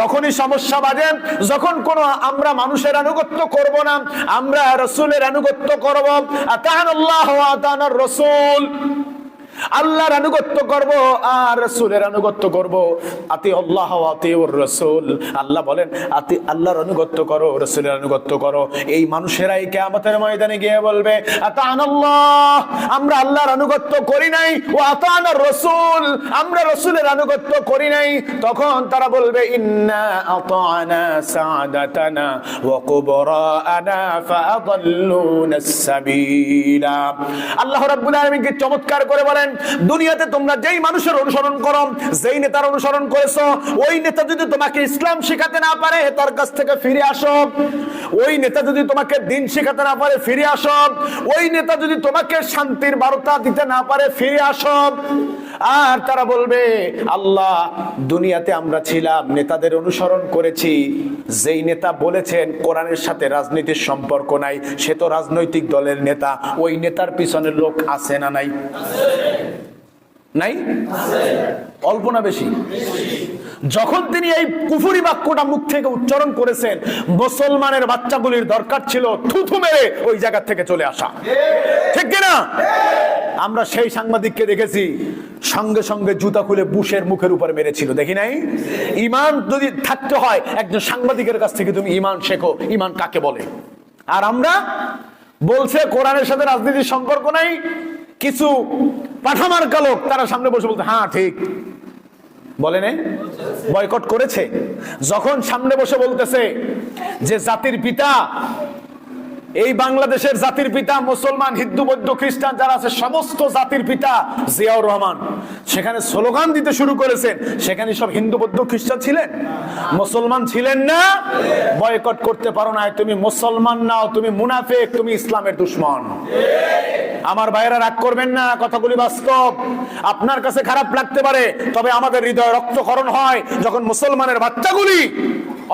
তখনই সমস্যা বাজে, যখন কোন আমরা মানুষের আনুগত্য করব না, আমরা রসুলের আনুগত্য করব। আতান আল্লাহ রসুল। আল্লাহর আনুগত্য করব আর রসুলের আনুগত্য করব। আতি আল্লাহ আতি ওর রসুল। আল্লাহ বলেন, আতি, আল্লাহর আনুগত্য করো, রসুলের আনুগত্য করো। এই মানুষেরাই কেয়ামতের ময়দানে গিয়ে বলবে আমরা আল্লাহর আনুগত্য করি নাই। ও আতান রসুল, আমরা রসুলের আনুগত্য করি নাই। তখন তারা বলবে, ইন্না আতানা সাদাতানা ওয়া ফাআদাল্লুনা সাবিলা। আল্লাহ রাব্বুল আলামিন কি চমৎকার করে বলেন দুনিয়াতে তোমরা যেই মানুষের অনুসরণ করো, যেই নেতার অনুসরণ করেছ, ওই নেতা যদি তোমাকে ইসলাম শেখাতে না পারে, তার কাছ থেকে ফিরে আসো। ওই নেতা যদি তোমাকে দিন শেখাতে না পারে, ফিরে আসো। ওই নেতা যদি তোমাকে শান্তির বার্তা দিতে না পারে, ফিরে আসো। আর তারা বলবে, আল্লাহ, দুনিয়াতে আমরা ছিলাম, নেতাদের অনুসরণ করেছি। যেই নেতা বলেছেন, কোরআনের সাথে রাজনীতির সম্পর্ক নাই, সে তো রাজনৈতিক দলের নেতা, ওই নেতার পিছনে লোক আছে না নাই? নাই? অল্প না বেশি? যখন তিনি এই কুফুরি বাক্যটা মুখ থেকে উচ্চারণ করেছেন, মুসলমানের বাচ্চাগুলির দরকার ছিল থুথু মেরে ওই জায়গা থেকে চলে আসা। ঠিক কিনা? আমরা সেই সাংবাদিককে দেখেছি, সঙ্গে সঙ্গে জুতা খুলে বুশের মুখের উপরে মেরেছিল। দেখি নাই? ইমান যদি থাকতে হয়, একজন সাংবাদিকের কাছ থেকে তুমি ইমান শেখো। ইমান কাকে বলে? আর আমরা? বলছে, কোরআনের সাথে রাজনীতির সম্পর্ক নাই। কিছু পাঠামার কালক তারা সামনে বসে বলতো হ্যাঁ ঠিক। বলে নে, বয়কট করেছে। যখন সামনে বসে বলতেছে যে জাতির পিতা এই বাংলাদেশের জাতির পিতা, মুসলমান, হিন্দু, বৌদ্ধ, খ্রিস্টান যারা আছে, সমস্ত জাতির পিতা জিয়াউর রহমান। সেখানে স্লোগান দিতে শুরু করেছেন। সেখানে সব হিন্দু, বৌদ্ধ, খ্রিস্টান ছিলেন? মুসলমান ছিলেন না? বয়কট করতে পারো না তুমি মুসলমান নাও, তুমি মুনাফেক, তুমি ইসলামের দুশ্মন। আমার ভাইয়েরা, রাগ করবেন না, কথাগুলি বাস্তব। আপনার কাছে খারাপ লাগতে পারে, তবে আমাদের হৃদয় রক্তকরণ হয় যখন মুসলমানের বাচ্চাগুলি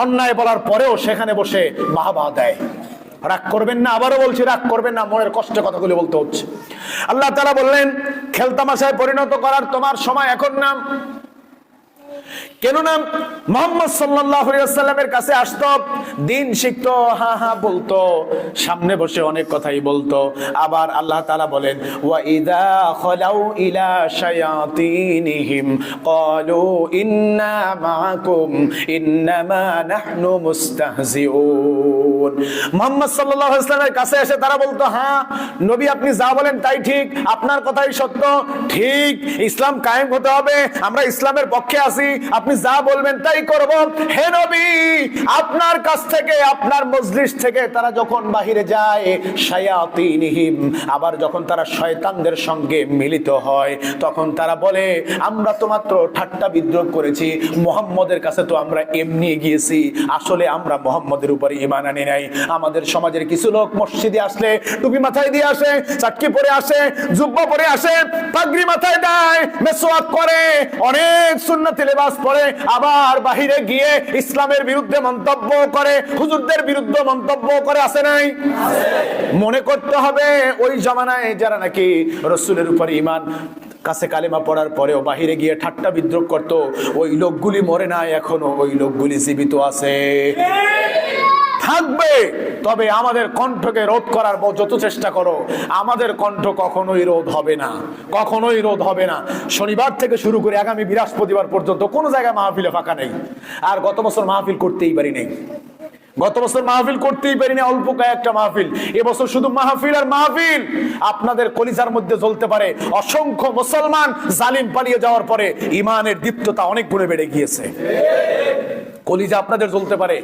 অন্যায় বলার পরেও সেখানে বসে বাহবা দেয়। রাগ করবেন না, আবারও বলছি, রাগ করবেন না, মনের কষ্টে কথাগুলি বলতে হচ্ছে। আল্লাহ তারা বললেন খেলতামাশায় পরিণত করার তোমার সময় এখন নাম কেননা মোহাম্মদ সাল্লামের কাছে আসতো, দিন শিখতো, হা হা বলতো, সামনে বসে অনেক কথাই বলতো। আবার আল্লাহ তালা বলেন ইন্না মাআকুম ইন্নামা নাহনু মুস্তাহজিউন। মোহাম্মদ সাল্লাল্লাহু আলাইহি ওয়াসাল্লামের কাছে এসে তারা বলতো হ্যাঁ নবী আপনি যা বলেন তাই ঠিক, আপনার কথাই সত্য। ঠিক, ইসলাম কায়েম হতে হবে, আমরা ইসলামের পক্ষে আছি, আপনি যা বলবেন তাই করব। হে নবী, আপনার কাছ থেকে, আপনার মজলিস থেকে তারা যখন বাহিরে যায় আবার যখন তারা শয়তানদের সঙ্গে মিলিত হয়, তখন তারা বলে, আমরা তো মাত্র ঠাট্টা বিদ্রোহ করেছি, মোহাম্মদের কাছে তো আমরা এমনি গিয়েছি, আসলে আমরা মোহাম্মদের উপরে ইমান আনি নাই। আমাদের সমাজের কিছু লোক মসজিদে আসলে টুপি মাথায় দিয়ে আসে, চাটকি পরে আসে, জুব্বা পরে আসে, পাগড়ি মাথায় দেয়, মেসোয়াক করে, অনেক সুন্নতি লেবাস পরে আবার বাহিরে গিয়ে ইসলামের বিরুদ্ধে মন্তব্য করে, হুজুরদের বিরুদ্ধে মন্তব্য করে আসে নাই। মনে করতে হবে ওই জমানায় যারা নাকি রসুলের উপর ইমান কাছে কালেমা পড়ার পরেও বাহিরে গিয়ে ঠাট্টা বিদ্রোহ করত, ওই লোকগুলি মরে নাই, এখনও ওই লোকগুলি জীবিত আছে। থাকবে, তবে আমাদের কণ্ঠকে রোধ করার যত চেষ্টা করো, আমাদের কণ্ঠ কখনোই রোধ হবে না, কখনোই রোধ হবে না। শনিবার থেকে শুরু করে আগামী বৃহস্পতিবার পর্যন্ত কোনো জায়গায় মাহফিলে ফাঁকা নেই। আর গত বছর মাহফিল করতেই পারি নেই। গত বছর মাহফিল করতেই পারিনি, অল্প কয়েকটা মাহফিল। এবছর শুধু মাহফিল আর মাহফিল। আপনাদের কলিজার মধ্যে জ্বলতে পারে অসংখ্য মুসলমান জালিম পালিয়ে যাওয়ার পরে ইমানের দীপ্ততা অনেক গুণে বেড়ে গিয়েছে। কলিজা আপনাদের জ্বলতে পারে।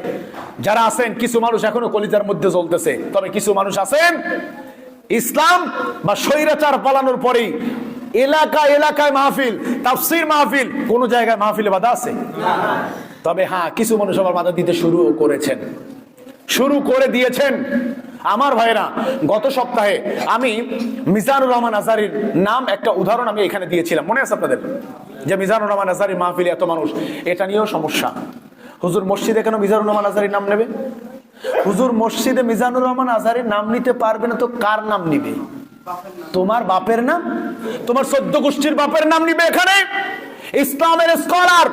যারা আছেন, কিছু মানুষ এখনও কলিজার মধ্যে জ্বলতেছে। তবে কিছু মানুষ আছেন, ইসলাম বা স্বৈরাচার পালানোর পরেই এলাকা এলাকায় মাহফিল, তাফসির মাহফিল, কোন জায়গায় মাহফিলে বাধা আছে? তবে হ্যাঁ কিছু মানুষ আবার বাধা দিতে শুরু করেছেন। শুরু করে দিয়েছেন। আমার ভাইরা গত সপ্তাহে আমি মিজানুর রহমান আজারির নাম একটা উদাহরণ আমি এখানে দিয়েছিলাম। মনে আছে আপনাদের? যে মিজানুর রহমান আজারি মাহফিলে এত মানুষ, এটা নিয়েও সমস্যা। হুজুর মসজিদে কেন মিজানুর রহমান আজারির নাম নেবে? হুজুর মসজিদে মিজানুর রহমান আজারির নাম নিতে পারবে না তো কার নাম নিবে? তোমার বাপের নাম? তোমার সদ্য গোষ্ঠীর বাপের নাম নিবে এখানে? ইসলামের স্কলার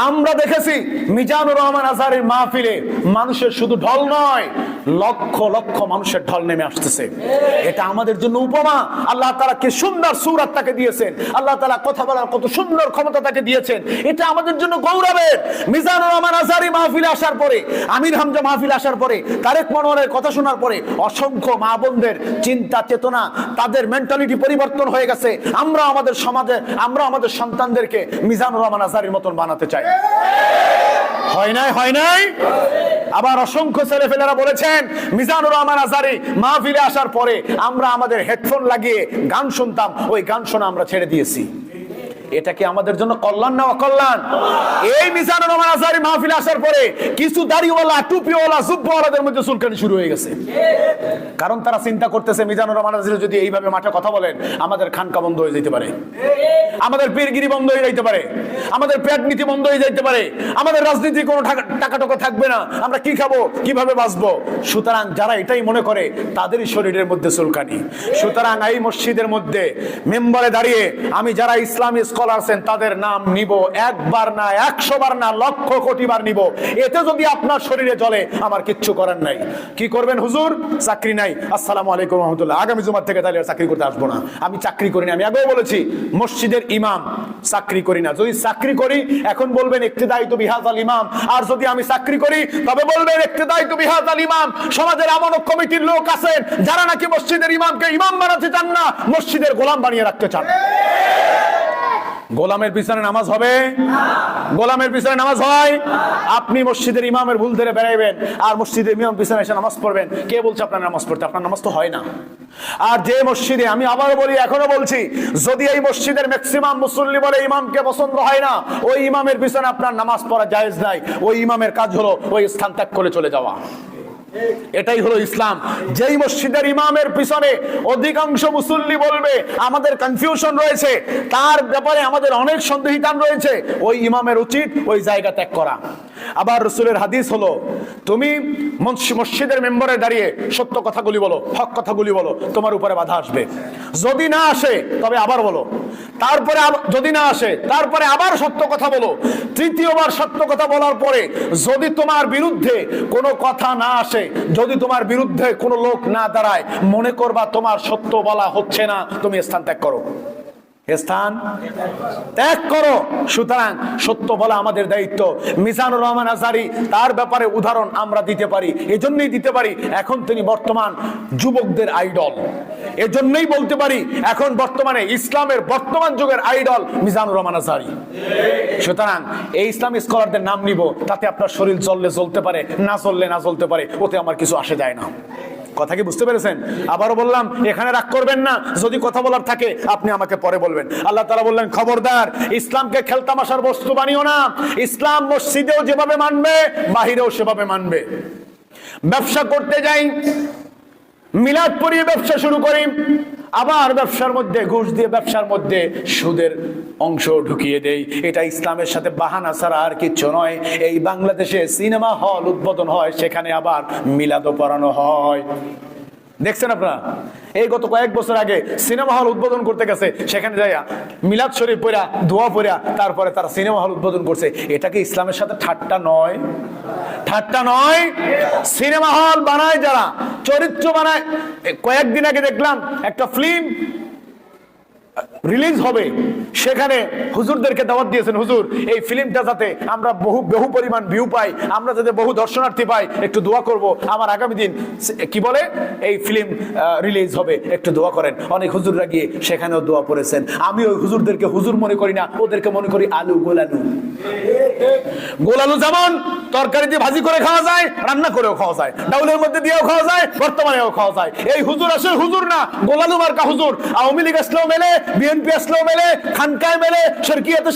আমরা দেখেছি মিজানুর রহমান আজহারের মাহফিলে মানুষের শুধু ঢল নয় লক্ষ লক্ষ মানুষের ঢল নেমে আসতেছে। এটা আমাদের জন্য উপমা। আল্লাহ তারা কি সুন্দর সুরাত তাকে দিয়েছেন। আল্লাহ তালা কথা বলার কত সুন্দর ক্ষমতা তাকে দিয়েছেন। এটা আমাদের জন্য গৌরবের। মিজানুর রহমান আজহারি মাহফিলে আসার পরে, আমির হামজা মাহফিলে আসার পরে, তারেক মনোয়ারের কথা শোনার পরে অসংখ্য মা বোনদের চিন্তা, চেতনা, তাদের মেন্টালিটি পরিবর্তন হয়ে গেছে। আমরা আমাদের সমাজে, আমরা আমাদের সন্তানদেরকে মিজানুর রহমান আজহারির মতন বানাতে চাই। হয় নাই? হয় নাই? আবার অসংখ্য ছেলেফেলেরা বলেছেন, মিজানুর রহমান আজারি মাহফিলে আসার পরে আমরা আমাদের হেডফোন লাগিয়ে গান শুনতাম, ওই গান শোনা আমরা ছেড়ে দিয়েছি। এটা কি আমাদের জন্য কল্যাণ না অকল্যাণ? এই মিজানুর রহমান আজারি মাহফিলে আসার পরে কিছু দাড়িওয়ালা, টুপিওয়ালা, জুব্বওয়ালাদের মধ্যে চুলকানি শুরু হয়ে গেছে। কারণ তারা চিন্তা করতেছে, মিজানুর রহমান আজারি যদি এইভাবে মাঠে কথা বলেন, আমাদের খানকা বন্ধ হয়ে যেতে পারে। আমাদের পীরগিরি বন্ধ হয়ে যাইতে পারে। আমাদের পেট নীতি বন্ধ হয়ে যাইতে পারে। আমাদের রাজনীতি কোনো টাকা- টাকা থাকবে না। আমরা কি খাব? কীভাবে বাঁচবো? সুতরাং যারা এটাই মনে করে, তাদেরই শরীরের মধ্যে চুলকানি। সুতরাং এই মসজিদের মধ্যে মেম্বারে দাঁড়িয়ে আমি যারা ইসলামী স্কলার আছেন তাদের নাম নিব। একবার না একশো বার না, লক্ষ কোটি বার নিব। এতে যদি আপনার শরীরে চলে আমার কিচ্ছু করার নাই। কি করবেন হুজুর? চাকরি নাই। আসসালামু আলাইকুম রহমতুল্লাহ। আগামী জুমার থেকে তাহলে চাকরি করতে আসব না। আমি চাকরি করি না। আমি আগেও বলেছি, মসজিদের ইমাম চাকরি করি না। যদি চাকরি করি, এখন বলবেন একটি দায়িত্ব বিহাজ আল ইমাম। আর যদি আমি চাকরি করি, তবে বলবেন একটি দায়িত্ব বিহাজ আল ইমাম। সমাজের এমন কমিটির লোক আছেন, যারা নাকি মসজিদের ইমামকে ইমাম বানাতে চান না, মসজিদের গোলাম বানিয়ে রাখতে চান। গোলামের পিছনে নামাজ হবে? গোলামের পিছনে নামাজ হয়? আপনি মসজিদের ইমামের ভুল ধরে বেড়াইবেন, আর মসজিদের ইমাম পিছনে এসে নামাজ পড়বেন। কে বলছে আপনার নামাজ পড়তে? আপনার নামাজ তো হয় না। আর যে মসজিদে, আমি আবার বলি, এখনও বলছি, যদি এই মসজিদের ম্যাক্সিমাম মুসল্লি বলে ইমামকে পছন্দ হয় না, ওই ইমামের পিছনে আপনার নামাজ পড়া জায়েজ নাই। ওই ইমামের কাজ হলো ওই স্থান ত্যাগ করে চলে যাওয়া। এটাই হলো ইসলাম। যেই মসজিদের ইমামের পিছনে অধিকাংশ মুসল্লি বলবে, আমাদের কনফিউশন রয়েছে। তার ব্যাপারে আমাদের অনেক সন্দেহিতান রয়েছে। ওই ইমামের উচিত ওই জায়গা ত্যাগ করা। আবার রসুলের হাদিস হলো, তুমি মসজিদের মেম্বারে দাঁড়িয়ে সত্য কথাগুলি বলো, হক কথাগুলি বলো, তোমার উপরে বাধা আসবে। যদি না আসে, তবে আবার বলো। তারপরে যদি না আসে, তারপরে আবার সত্য কথা বলো। তৃতীয়বার সত্য কথা বলার পরে যদি তোমার বিরুদ্ধে কোনো কথা না আসে, যদি তোমার বিরুদ্ধে কোনো লোক না দাঁড়ায়, মনে করবা তোমার সত্য বলা হচ্ছে না, তুমি স্থান ত্যাগ করো। স্থান ত্যাগ করো। সুতরাং সত্য বলা আমাদের দায়িত্ব। মিজানুর রহমান আজারি তার ব্যাপারে উদাহরণ আমরা দিতে পারি। এজন্যই দিতে পারি, এখন তিনি বর্তমান যুবকদের আইডল। এজন্যই বলতে পারি, এখন বর্তমানে ইসলামের বর্তমান যুগের আইডল মিজানুর রহমান আজারি সুতরাং এই ইসলামী স্কলারদের নাম নিব, তাতে আপনার শরীর চললে চলতে পারে, না চললে না চলতে পারে, ওতে আমার কিছু আসে যায় না। কথা কি বুঝতে পেরেছেন? আবারও বললাম, এখানে রাগ করবেন না, যদি কথা বলার থাকে, আপনি আমাকে পরে বলবেন। আল্লাহ তালা বললেন, খবরদার, ইসলামকে খেলতামাশার বস্তু বানিও না। ইসলাম মসজিদেও যেভাবে মানবে, বাহিরেও সেভাবে মানবে। ব্যবসা করতে যাই, মিলাদ পরিয়ে ব্যবসা শুরু করি। আবার ব্যবসার মধ্যে, ঘুষ দিয়ে ব্যবসার মধ্যে সুদের অংশ ঢুকিয়ে দেই। এটা ইসলামের সাথে বাহানা ছাড়া আর কিচ্ছু নয়। এই বাংলাদেশে সিনেমা হল উদ্বোধন হয়, সেখানে আবার মিলাদও পড়ানো হয়। দেখছেন আপনারা? এই গত কয়েক বছর আগে সিনেমা হল উদ্বোধন করতে গেছে, সেখানে যাইয়া মিলাদ শরীফ পড়া ধোয়া পড়া তারপরে তারা সিনেমা হল উদ্বোধন করছে। এটা কি ইসলামের সাথে ঠাট্টা নয়? ঠাট্টা নয়। সিনেমা হল বানায় যারা, চরিত্র বানায়। কয়েকদিন আগে দেখলাম একটা ফিল্ম রিলিজ হবে। সেখানে হুজুরদেরকে দাওয়াত দিয়েছেন, হুজুর, এই ফিল্মটা যাতে আমরা বহু বহু পরিমাণ ভিউ পাই, আমরা যাতে বহু দর্শনার্থী পাই, একটু দোয়া করব। আমার আগামী দিন কি বলে? এই ফিল্ম রিলিজ হবে, একটু দোয়া করেন। অনেক হুজুররা গিয়ে সেখানেও দোয়া করেছেন আমি ওই হুজুরদেরকে হুজুর মনে করি না, ওদেরকে মনে করি আলু গোলালু। গোলালু যেমন তরকারি দিয়ে ভাজি করে খাওয়া যায়, রান্না করেও খাওয়া যায়, ডাউলের মধ্যে দিয়েও খাওয়া যায়, বর্তমানেও খাওয়া যায়। এই হুজুর আসলে হুজুর না, গোলালু মার্কা হুজুর। আওয়ামী লীগ আসলেও মেলে, বিএনপি আসলেও মেলে, খানকায় মেলে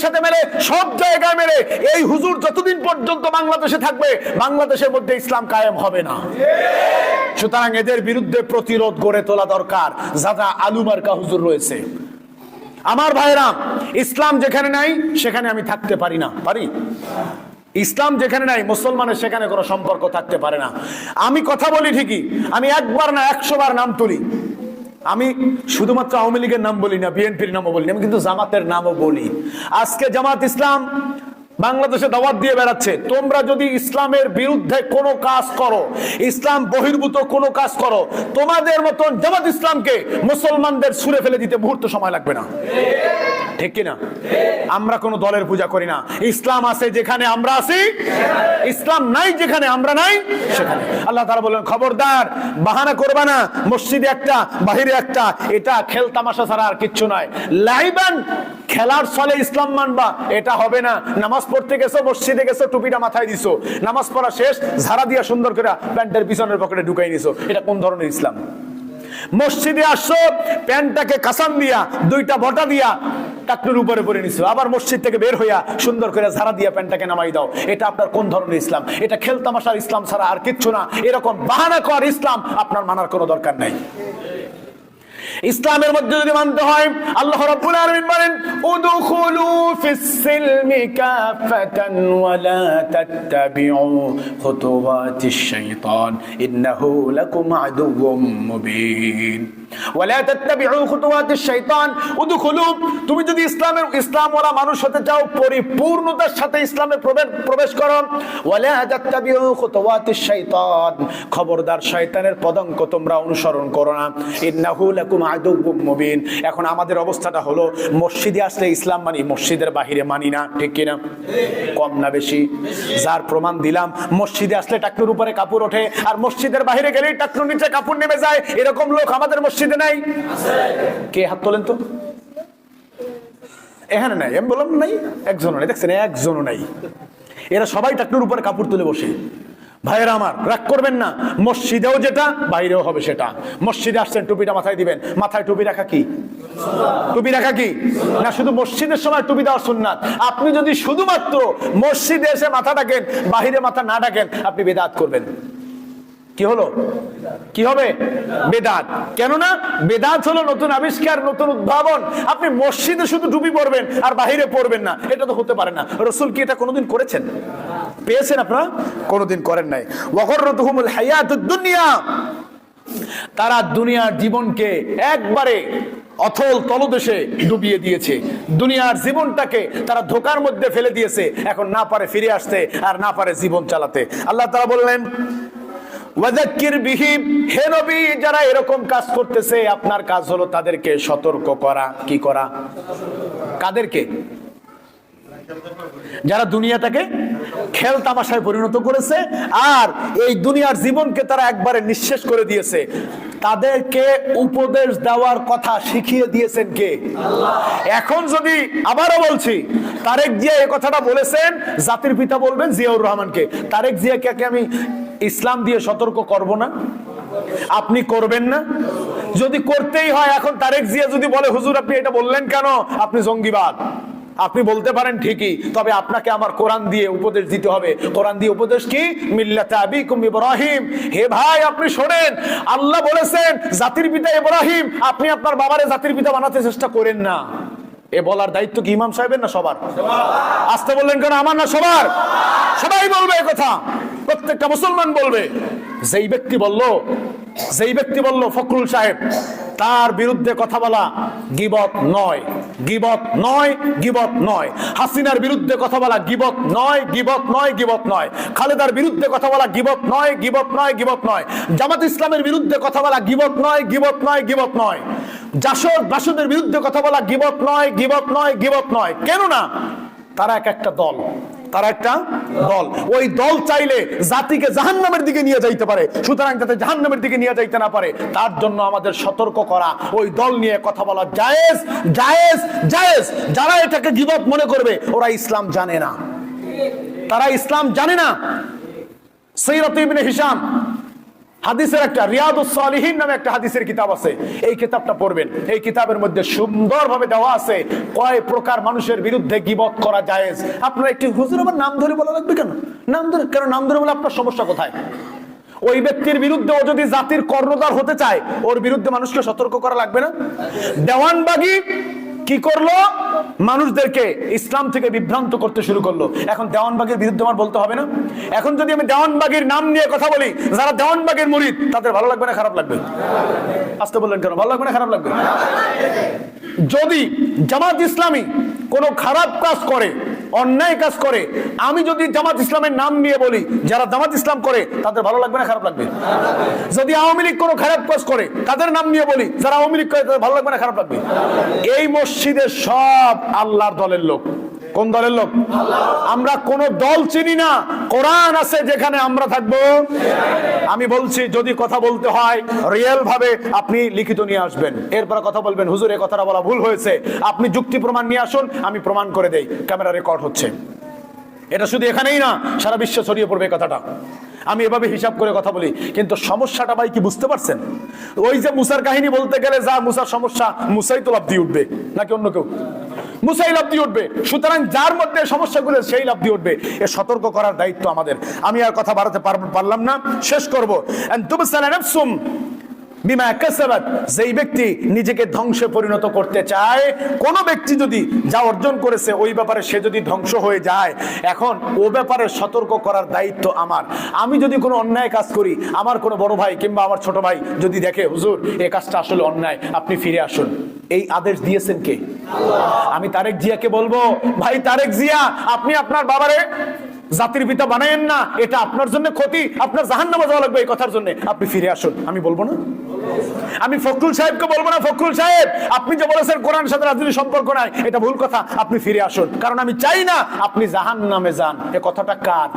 সাথে মেলে, সব জায়গায় মেলে। এই হুজুর যতদিন পর্যন্ত বাংলাদেশে থাকবে, বাংলাদেশের মধ্যে ইসলাম কায়েম হবে না। সুতরাং এদের বিরুদ্ধে প্রতিরোধ গড়ে তোলা দরকার। হুজুর রয়েছে। আমার ভাইরা ইসলাম যেখানে নাই, সেখানে আমি থাকতে পারি না। পারি? ইসলাম যেখানে নাই, মুসলমানের সেখানে কোনো সম্পর্ক থাকতে পারে না। আমি কথা বলি ঠিকই, আমি একবার না একশো বার নাম তুলি। আমি শুধুমাত্র আওয়ামী লীগের নাম বলি না, বিএনপির নামও বলি আমি কিন্তু জামাতের নামও বলি। আজকে জামাত ইসলাম বাংলাদেশে দাওয়াত দিয়ে বেড়াচ্ছে। তোমরা যদি ইসলামের বিরুদ্ধে কোনো কাজ করো, ইসলাম বহির্ভূত কোনো কাজ করো, তোমাদের মতন জামাত ইসলামকে মুসলমানদের ছুঁড়ে ফেলে দিতে মুহূর্ত সময় লাগবে না। ঠিক কিনা? আমরা কোনো দলের পূজা করি না। ইসলাম আছে যেখানে আমরা আছি, ইসলাম নাই যেখানে আমরা নাই, সেখানে। আল্লাহ তারা বলেন খবরদার, বাহানা করবা না, মসজিদে একটা, বাহিরে একটা। এটা খেল তামাশা ছাড়া আর কিচ্ছু নয়। লাইবান, খেলার ছলে ইসলাম মানবা। এটা হবে না। নামাজ পড়তে গেছো, মসজিদে গেছো, টুপিটা মাথায় দিছো। নামাজ পড়া শেষ, ঝাড়া দিয়া সুন্দর করে প্যান্টের পিছনের পকেটে ঢুকাই নিছো। এটা কোন ধরনের ইসলাম? মসজিদে আসছো, প্যান্টটাকে কাসাম দিয়া, দুইটা বটা দিয়া টাকলুর উপরে পরে নিছো। আবার মসজিদ থেকে বের হইয়া সুন্দর করে ঝাড়া দিয়া প্যান্টটাকে নামাই দাও। এটা আপনার কোন ধরনের ইসলাম? এটা খেলতামাশার ইসলাম ছাড়া আর কিচ্ছু না। এরকম বাহানা করার ইসলাম আপনার মানার কোনো দরকার নাই। ইসলামের মধ্যে যদি মানতে হয়, আল্লাহ রাব্বুল আলামিন বলেন, উদখুলু ফিস সিলমি কাফাতান ওয়া লা তাত্তাবিউ খুতুওয়াতিশ শাইতান, ইন্নাহু লাকুম আদুউম মুবিন। তুমি যদি ইসলামের ইসলাম ওয়ালা মানুষ হতে চাও, পরিপূর্ণতার সাথে ইসলামে প্রবেশ করো। খবরদার শয়তানের পদাঙ্ক তোমরা অনুসরণ করো না। মুবিন। এখন আমাদের অবস্থাটা হলো, মসজিদে আসলে ইসলাম মানি, মসজিদের বাহিরে মানি না, ঠিক কিনা? কম না বেশি। যার প্রমাণ দিলাম, মসজিদে আসলে টাকনুর উপরে কাপড় ওঠে, আর মসজিদের বাহিরে গেলেই টাকনুর নিচে কাপড় নেমে যায়। এরকম লোক আমাদের মসজিদে নাই? কে হাত তোলেন তো? এখানে নাই, আমি বললাম নাই, একজনও নাই, দেখছেন, একজনও নাই। এরা সবাই টাকনুর উপরে কাপড় তুলে বসে। ভাইয়েরা আমার, রাগ করবেন না, মসজিদেও যেটা, বাইরেও হবে সেটা। মসজিদে আসছেন, টুপিটা মাথায় দিবেন। মাথায় টুপি রাখা কি? টুপি রাখা কি? না, শুধু মসজিদের সময় টুপি দেওয়ার সুন্নাত। আপনি যদি শুধুমাত্র মসজিদে এসে মাথা ডাকেন বাহিরে মাথা না ডাকেন আপনি বেদাত করবেন। কি হলো? কি হবে? বেদাত। কেননা বেদাত হলো নতুন আবিষ্কার, নতুন উদ্ভাবন। আপনি মসজিদে শুধু ডুবি পরবেন আর বাহিরে পড়বেন না। এটা তো হতে পারে না। রসুল কি এটা কোনোদিন করেছেন? পেয়েছেন আপনারা? কোনোদিন করেন নাই। ওয়াগররতুহুমুল হায়াতুদ দুনিয়া। তারা দুনিয়ার জীবনকে একবারে অথল তলদেশে ডুবিয়ে দিয়েছে। দুনিয়ার জীবনটাকে তারা ধোকার মধ্যে ফেলে দিয়েছে। এখন না পারে ফিরে আসতে আর না পারে জীবন চালাতে। আল্লাহ তারা বললেন ওয়াজাক্কির বিহি, হে যারা এরকম কাজ করতেছে, আপনার কাজ হলো তাদেরকে সতর্ক করা। কি করা? কাদেরকে? যারা দুনিয়াটাকে খেল তামাশায় পরিণত করেছে, আর এই দুনিয়ার জীবনকে তারা একবারে নিঃশেষ করে দিয়েছে। তাদেরকে উপদেশ দেওয়ার কথা শিখিয়ে দিয়েছেন কে? এখন যদি আবারও বলছি, তারেক জিয়া এই কথাটা বলেছেন, জাতির পিতা বলবেন জিয়াউর রহমানকে। তারেক জিয়াকে আমি ইসলাম দিয়ে সতর্ক করব না। আপনি করবেন না। যদি করতেই হয়, এখন তারেক জিয়া যদি বলে, হুজুর, আপনি এটা বললেন কেন? আপনি জঙ্গিবাদ। আপনি বলতে পারেন, ঠিকই, তবে আপনাকে আমার কোরআন দিয়ে উপদেশ দিতে হবে। কোরআন দিয়ে উপদেশ কি? মিল্লাতে আবিকুম ইব্রাহিম। হে ভাই, আপনি শোনেন, আল্লাহ বলেছেন, জাতির পিতা ইব্রাহিম। আপনি আপনার বাবারে জাতির পিতা বানাতে চেষ্টা করেন না। এ বলার দায়িত্ব কি ইমাম সাহেবের না সবার? আসতে বললেন কেন, আমার না সবার? সবাই বলবে কথা। প্রত্যেকটা মুসলমান বলবে। যেই ব্যক্তি বলল, যেই ব্যক্তি বলল ফখরুল সাহেব, তার বিরুদ্ধে কথা বলা গিবত নয়। গিবত নয় গিবত নয়। হাসিনার বিরুদ্ধে কথা বলা গিবত নয় গিবত নয় গিবত নয়। খালেদার বিরুদ্ধে কথা বলা গিবত নয় গিবত নয় গিবত নয়। জামাত ইসলামের বিরুদ্ধে কথা বলা গিবত নয় গিবত নয় গিবত নয়। জাসদ বাসদের বিরুদ্ধে কথা বলা গিবত নয় গিবত নয় গিবত নয়। কেন না তারা এক একটা দল, তারা একটা দল। ওই দল চাইলে জাতিকে জাহান্নামের দিকে নিয়ে যাইতে পারে, সুতরাং যাতে জাহান্নামের দিকে নিয়ে যাইতে না পারে, তার জন্য আমাদের সতর্ক করা। ওই দল নিয়ে কথা বলা জায়েজ জায়েজ জায়েজ। যারা এটাকে গিবত মনে করবে, ওরা ইসলাম জানে না। তারা ইসলাম জানে না। সৈরত ইবনে হিসাম হাদিসের একটা রিয়াদুস সালিহিন নামে একটা হাদিসের কিতাব আছে। এই কিতাবটা পড়বেন। এই কিতাবের মধ্যে সুন্দরভাবে দেওয়া আছে কয় প্রকার মানুষের বিরুদ্ধে গিবত করা জায়েজ। আপনার একটি হুজুর আবার নাম ধরে বলা লাগবে কেন? নাম ধরে কেন নাম ধরে বলে আপনার সমস্যা কোথায়? ওই ব্যক্তির বিরুদ্ধে ও যদি জাতির কর্ণধার হতে চায়, ওর বিরুদ্ধে মানুষকে সতর্ক করা লাগবে না? দেওয়ানবাগি কি করল? মানুষদেরকে ইসলাম থেকে বিভ্রান্ত করতে শুরু করল। এখন দেওয়ানবাগের বিরুদ্ধে আমার বলতে হবে না? এখন যদি আমি দেওয়ানবাগের নাম নিয়ে কথা বলি, যারা দেওয়ানবাগের মুরিদ, তাদের ভালো লাগবে না, খারাপ লাগবে? আসতে বললেন কেন? ভালো লাগবে না, খারাপ লাগবে? যদি জামাত ইসলামী কোনো খারাপ কাজ করে অন্যায় কাজ করে। আমি যদি জামাত ইসলামের নাম নিয়ে বলি, যারা জামাত ইসলাম করে, তাদের ভালো লাগবে না, খারাপ লাগবে? যদি আওয়ামী লীগ কোনো খারাপ কাজ করে, তাদের নাম নিয়ে বলি, যারা আওয়ামী লীগ করে, তাদের ভালো লাগবে না, খারাপ লাগবে? এই মসজিদের সব আল্লাহর দলের লোক। কোন দলের লোক? আমরা কোন দল চিনি না। কোরআন আছে যেখানে আমরা থাকব। আমি বলছি, যদি কথা বলতে হয় রিয়েল ভাবে আপনি লিখিত নিয়ে আসবেন। এরপর কথা বলবেন, হুজুর এই কথাটা বলা ভুল হয়েছে। আপনি যুক্তি প্রমাণ নিয়ে আসুন, আমি প্রমাণ করে দেই। ক্যামেরা রেকর্ড হচ্ছে। এটা শুধু এখানেই না, সারা বিশ্বে ছড়িয়ে পড়বে কথাটা। আমি এভাবে হিসাব করে কথা বলি, কিন্তু সমস্যাটা ভাই কি বুঝতে পারছেন? ওই যে মুসার কাহিনী বলতে গেলে যা মুসার সমস্যা, মুসাই তো লাভ দিয়ে উঠবে, নাকি অন্য কেউ? মুসাই লাভ দিয়ে উঠবে। সুতরাং যার মধ্যে সমস্যাগুলো সেই লাভ দিয়ে উঠবে। এ সতর্ক করার দায়িত্ব আমাদের। আমি আর কথা বাড়াতে পার- পারলাম না। শেষ করব। বিমা কাসাবাত। যেই ব্যক্তি নিজেকে ধ্বংসে পরিণত করতে চায়, কোন ব্যক্তি যদি যা অর্জন করেছে, ওই ব্যাপারে সে যদি ধ্বংস হয়ে যায়, এখন ও ব্যাপারে সতর্ক করার দায়িত্ব আমার। আমি যদি কোনো অন্যায় কাজ করি, আমার কোনো বড় ভাই কিংবা আমার ছোট ভাই যদি দেখে, হুজুর এই কাজটা আসলে অন্যায়। আপনি ফিরে আসুন। এই আদেশ দিয়েছেন কে? আমি তারেক জিয়াকে বলব ভাই তারেক জিয়া আপনি আপনার বাবারে জাতির পিতা বানায়েন না, এটা আপনার জন্য ক্ষতি, আপনার জাহান নামা যাওয়া লাগবে এই কথার জন্য। আপনি ফিরে আসুন, আমি বলব না। আমি ফখরুল সাহেবকে বলব না, ফখরুল সাহেব, আপনি যে বলেছেন কোরআন সাথে রাজনীতি সম্পর্ক নাই, এটা ভুল কথা, আপনি ফিরে আসুন। কারণ আমি চাই না আপনি জাহান নামে যান। এ কথাটা কার?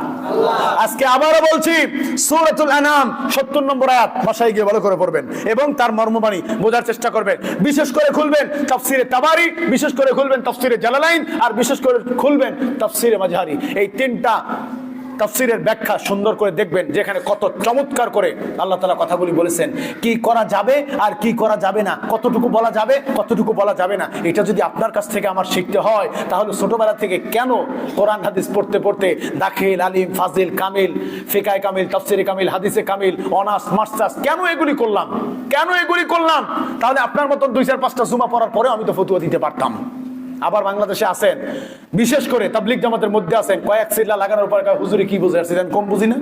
আজকে আবারও বলছি, সূরাতুল আনাম 70 নম্বর আয়াত ভাষায় গিয়ে ভালো করে পড়বেন এবং তার মর্মবাণী বোঝার চেষ্টা করবেন। বিশেষ করে খুলবেন তাফসিরে তাবারি, বিশেষ করে খুলবেন তাফসিরে জালালাইন, আর বিশেষ করে খুলবেন তাফসিরে মাঝহারি এই তিনটা তাফসিরের ব্যাখ্যা সুন্দর করে দেখবেন, যেখানে কত চমৎকার করে আল্লাহ তালা কথাগুলি বলেছেন, কি করা যাবে আর কি করা যাবে না, কতটুকু বলা যাবে, কতটুকু বলা যাবে না। এটা যদি আপনার কাছ থেকে আমার শিখতে হয়, তাহলে ছোটবেলা থেকে কেন কোরআন, হাদিস পড়তে পড়তে দাখিল, আলিম, ফাজিল, কামিল ফিকায় কামিল, তাফসিরে কামিল, হাদিসে কামিল, অনার্স, মাস্টার্স, কেন এগুলি করলাম? কেন এগুলি করলাম? তাহলে আপনার মতন দুই চার পাঁচটা জুমা পড়ার পরেও আমি তো ফতুয়া দিতে পারতাম। আবার বাংলাদেশে আছেন। বিশেষ করে তাবলিক জামাতের মধ্যে আছেন। কয়েক সিল্লা লাগানোর পর হুজুরি কি বুঝে? আসছেন কম বুঝি না?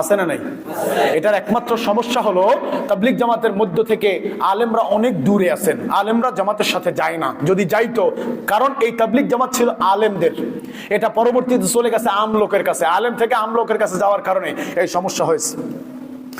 আছে না নাই? এটার একমাত্র সমস্যা হলো তাবলিক জামাতের মধ্য থেকে আলেমরা অনেক দূরে আছেন। আলেমরা জামাতের সাথে যায় না। যদি যাইতো, কারণ এই তাবলিক জামাত ছিল আলেমদের। এটা পরবর্তীতে চলে গেছে আম লোকের কাছে। আলেম থেকে আম লোকের কাছে যাওয়ার কারণে এই সমস্যা হয়েছে।